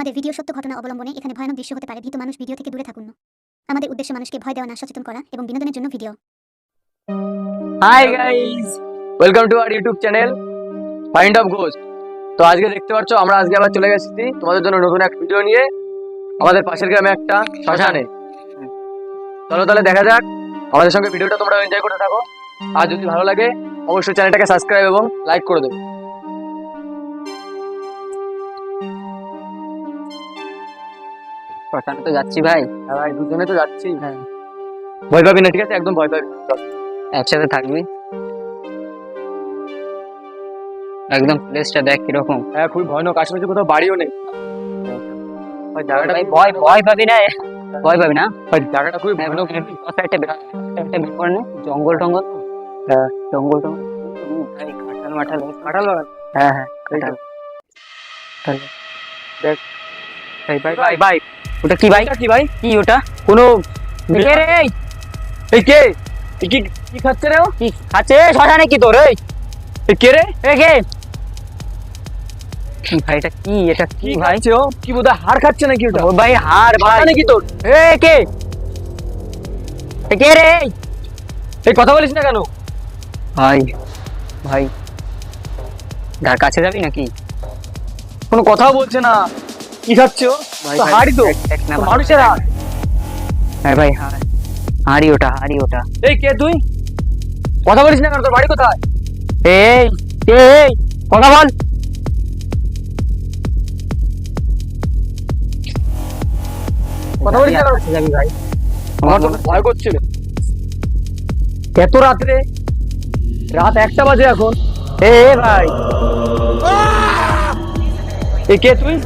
আমাদের ভিডিও সত্য ঘটনা অবলম্বনে এখানে ভয়ানক দৃশ্য হতে পারে, ভীত মানুষ ভিডিও থেকে দূরে থাকুন। আমাদের উদ্দেশ্য মানুষকে ভয় দেওয়া না সচেতন করা এবং বিনোদনের জন্য video. Hi guys welcome to our YouTube channel find of ghost তো আজকে দেখতে পাচ্ছ, আমরা আজকে আবার চলে গেছি তোমাদের জন্য নতুন এক ভিডিও নিয়ে। আমাদের পাশের গ্রামে একটা শ্মশানে। চলো তাহলে দেখা যাক, আমাদের সঙ্গে ভিডিওটা তোমরা এনজয় করতে থাকো। আর যদি ভালো লাগে, অবশ্যই চ্যানেলটাকে সাবস্ক্রাইব এবং লাইক করে দেবে। শ্মশানে তো যাচ্ছি ভাই। হ্যাঁ ভাই দুজনে তো যাচ্ছি। হ্যাঁ। ভয় পাবি না ঠিক আছে? একদম ভয় পাবি একসাথে থাকবি। একদম প্লেসটা দেখ কীরকম। হ্যাঁ খুবই ভয়ানক। আশেপাশে কোথাও বাড়িও নেই। ভাই জায়গাটা ভাই ভয় ভয় পাবি না? ভয় পাবি না? ভাই জায়গাটা খুবই হ্যাঁ, ভয়ানক। একটা একটা বের করে জঙ্গল টঙ্গল। হ্যাঁ। জঙ্গল টঙ্গল। কাঁঠাল মাঠাল কাঁঠাল বাগান হ্যাঁ হ্যাঁ তাহলে দেখ। ভাই ভাই ভাই। ওটা কি ভাই? কি ভাই? কি ওটা? কোনো কে রে? এই? এই কে? কি কি খাচ্ছে রে ও? কি খাচ্ছে? শ্মশানে কি তোর? এই। এই কে রে? এ কে? ভাই এটা কি? এটা কি কি ভাই? খাচ্ছে ও? কি বোধহয় হাড় খাচ্ছে নাকি ওটা? ও ভাই নাকি তোর? এ কে? এ কে রে? এই কথা বলিস না কেন? ভাই ভাই তার কাছে যাবি নাকি? কোনো কথাও বলছে না। কি খাচ্ছে হাড়ি তো। মানুষের হাড়। হ্যাঁ ভাই হার হাড়ি ওটা হাড়ি ওটা। এই কে তুই? কথা বলিস না কেন? তোর বাড়ি কোথায়? এই এই কথা বল। কথা বলিস না কেন? ভাই? আমার তো ভয় করছিল। এত রাত্রে রাত একটা বাজে এখন। এ এ ভাই। এই কে তুই?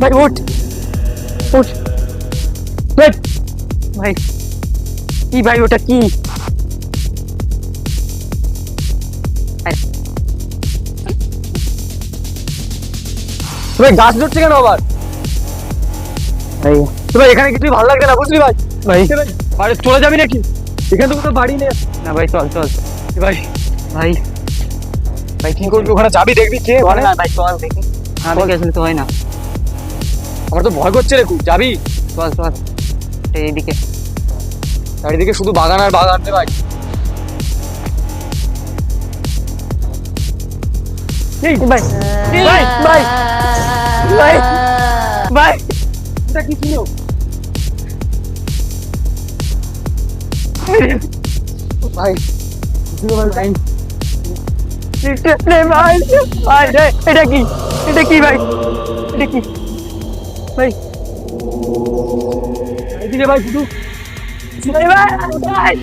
ভাই উঠ উঠ এই, ভাই কি ভাই ওটা কি তুমি গাছ ধরছে কেন আবার ভাই তোমার এখানে কিছুই ভালো লাগছে না বুঝলি ভাই ভাই আরে চলে যাবি নাকি এখানে তো কোনো বাড়ি নেই না ভাই চল চল এ ভাই ভাই ভাই কি করবি? ওখানে যাবি দেখবি কে মানে? না ভাই চল দেখি। না দেখে আসলে তো হয় না। আমার তো ভয় করছে রে যাবি? চল চল। এইদিকে। চারিদিকে শুধু বাগান আর বাগান রে ভাই। এই ভাই ভাই ভাই ভাই ভাই এটা কি ছিল? ভাই ছিল ভাই। রে ভাই ভাই রে এটা কি? এটা কি ভাই? এটা কি ভাই, শুধু। ভাই ভাই। ভাই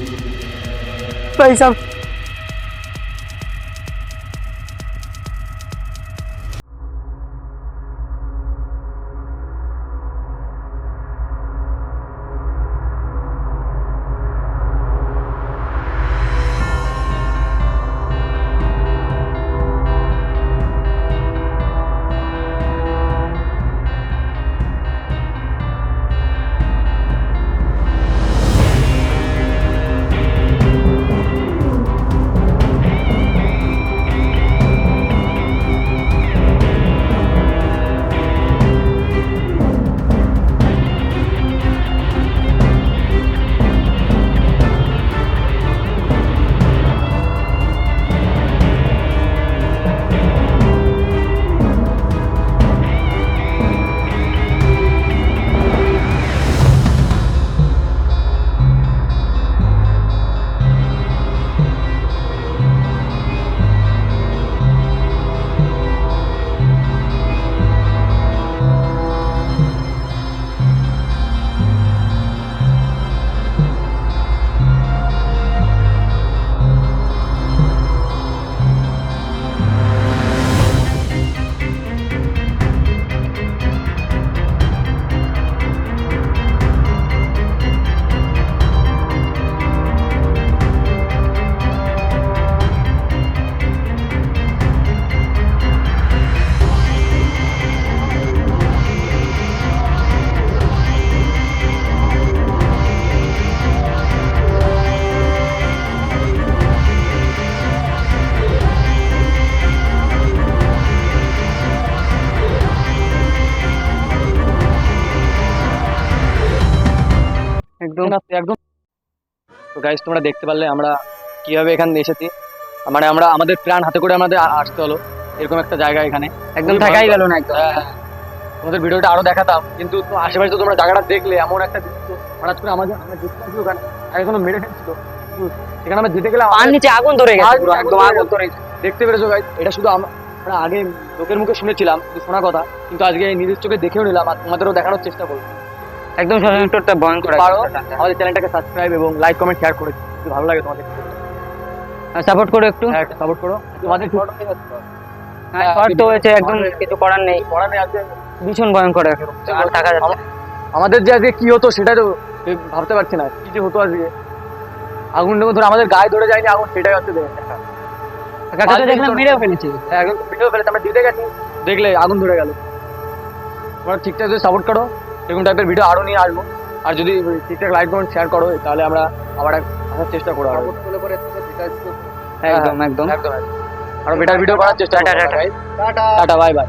ভাই সব একদম। একদম তো গাইস তোমরা দেখতে পারলে আমরা কীভাবে এখানে এসেছি। মানে আমরা আমাদের প্রাণ হাতে করে আমাদের আসতে হলো। এরকম একটা জায়গা এখানে। একদম থাকাই গেল না একদম। হ্যাঁ, হ্যাঁ। তোমাদের ভিডিওটা আরও দেখাতাম। কিন্তু আশেপাশে তো তোমরা জায়গাটা দেখলে এমন একটা দৃশ্য হঠাৎ করে আমাদের আমরা দেখতে পাচ্ছি ওখানে। আর কোনো মেরে ফেলছিল সেখানে আমরা যেতে গেলে পার আমাদের- নিচে আগুন ধরে গেছে একদম আগুন ধরে। দেখতে পেরেছ গাইস এটা শুধু আমরা আগে লোকের মুখে শুনেছিলাম শোনা কথা। কিন্তু আজকে নিজের চোখে দেখেও নিলাম আর তোমাদেরও দেখানোর চেষ্টা করব। একদম সচেতনটা ভয়ঙ্কর পারো আমাদের চ্যানেলটাকে সাবস্ক্রাইব এবং লাইক কমেন্ট শেয়ার করে। যদি ভালো লাগে তোমাদের। সাপোর্ট করো একটু। হ্যাঁ সাপোর্ট করো। তোমাদের হ্যাঁ শর্ট তো হয়েছে একদম কিছু করার নেই। পড়া নেই আজকে ভীষণ ভয়ঙ্কর এখন আর থাকা যাচ্ছে আমাদের যে আজকে কি হতো সেটা তো ভাবতে পারছি না। কি যে হতো আজকে। আগুন ধরে আমাদের গায়ে ধরে যায়নি আগুন সেটাই হচ্ছে দেখ। কাকা তো দেখলাম মেরেও ফেলেছে। হ্যাঁ একদম ভিডিও ফেলেছে। আমরা দিতে গেছি। দেখলে আগুন ধরে গেল। তোমরা ঠিকঠাক যদি সাপোর্ট করো। এরকম টাইপের ভিডিও আরও নিয়ে আসব আর যদি ঠিকঠাক লাইক কমেন্ট শেয়ার করো তাহলে আমরা আবার এক- আসার চেষ্টা করব আরও। হ্যাঁ, একদম একদম একদম। আরও বেটার ভিডিও করার চেষ্টা। Tata bye bye